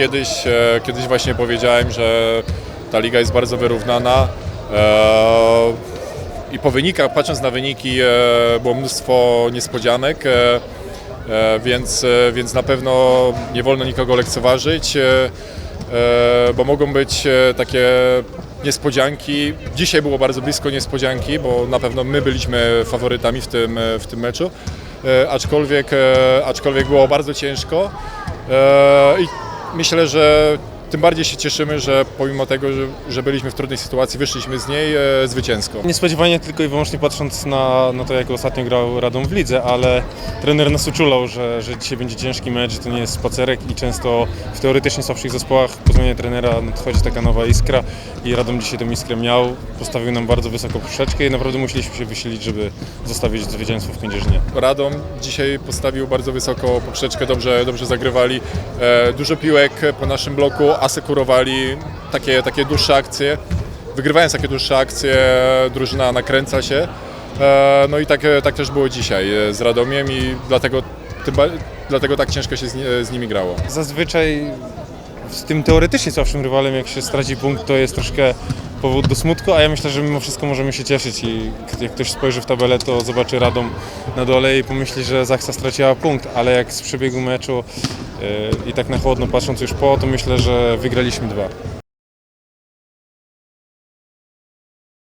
Kiedyś, e, kiedyś właśnie powiedziałem, że ta liga jest bardzo wyrównana. E, I po wynikach, patrząc na wyniki, e, było mnóstwo niespodzianek, więc, więc na pewno nie wolno nikogo lekceważyć, bo mogą być takie niespodzianki. Dzisiaj było bardzo blisko niespodzianki, bo na pewno my byliśmy faworytami w tym, w tym meczu, aczkolwiek, aczkolwiek było bardzo ciężko. Myślę, że tym bardziej się cieszymy, że pomimo tego, że, że byliśmy w trudnej sytuacji, wyszliśmy z niej e, zwycięsko. Niespodziewanie tylko i wyłącznie patrząc na, na to, jak ostatnio grał Radom w lidze, ale trener nas uczulał, że, że dzisiaj będzie ciężki mecz, że to nie jest spacerek i często w teoretycznie słabszych zespołach po zmianie trenera nadchodzi taka nowa iskra i Radom dzisiaj tę iskrę miał, postawił nam bardzo wysoką poprzeczkę i naprawdę musieliśmy się wysilić, żeby zostawić zwycięstwo w Kędzierzynie. Radom dzisiaj postawił bardzo wysoko poprzeczkę, dobrze, dobrze zagrywali. E, dużo piłek po naszym bloku, asekurowali takie, takie dłuższe akcje. Wygrywając takie dłuższe akcje, drużyna nakręca się. E, no i tak, tak też było dzisiaj e, z Radomiem i dlatego, tym, dlatego tak ciężko się z, z nimi grało. Zazwyczaj z tym teoretycznie słabszym rywalem, jak się straci punkt, to jest troszkę powód do smutku, a ja myślę, że mimo wszystko możemy się cieszyć i jak ktoś spojrzy w tabelę, to zobaczy Radom na dole i pomyśli, że Zachsa straciła punkt, ale jak z przebiegu meczu i tak na chłodno patrząc już po, to myślę, że wygraliśmy dwa.